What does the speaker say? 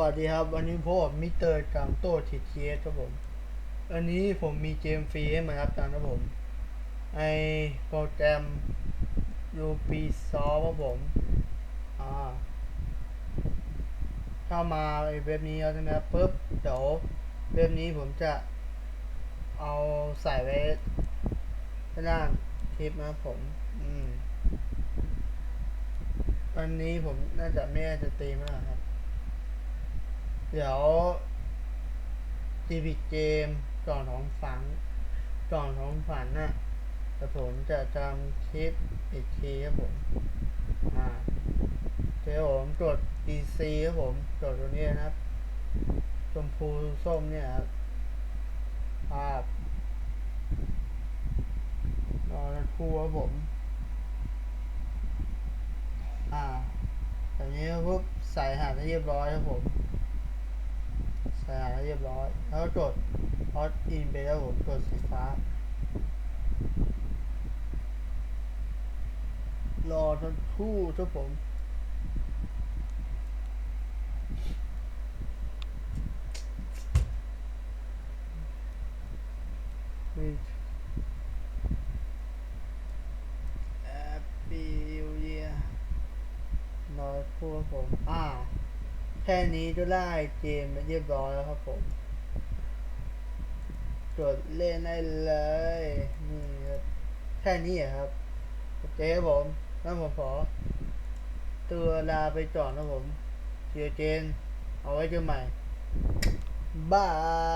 วัสดีครับ วันนี้ผมมิเตอร์กังโต้ทิดเชียครับผมอันนี้ผมมีเกมฟรีให้มาครับตามนะผมไอโปรแกรมยูปีซอครับผมอ่าเข้ามาไอเว็บนี้แล้วใช่ไหมครับปุ๊บเดี๋ยวเว็บนี้ผมจะเอาใส่ไว้ข้างล่างคลิปนะครับผม อืมวันนี้ผมน่าจะไม่น่าจะตีมากครับ เดี๋ยวจีบีเกมกล่องของฝังกล่องของฝันน่ะแต่ผมจะทำคลิปอีกทีครับผมอ่าเดี๋ยวผมกด EC ครับผมกดตัวนี้นะครับชมพูส้มเนี่ยครับภาพรอสักครู่ครับผม อ่าแบบนี้ปุ๊บใส่หาดให้เรียบร้อยครับผม เรียบร้อย แล้วก็กดฮอตอินไปแล้วผมกดสีฟ้ารอสักครู่ครับผมมีแอปปี้เยียรอสักครู่ครับผมอ่า แค่นี้ก็ได้เกมเรียบร้อยแล้วครับผมกดเล่นได้เลยนี่ครับแค่นี้อะครับโอเคครับผมงั้นผมขอตัวลาไปก่อนนะผมเจอเจน เอาไว้เจอใหม่บาย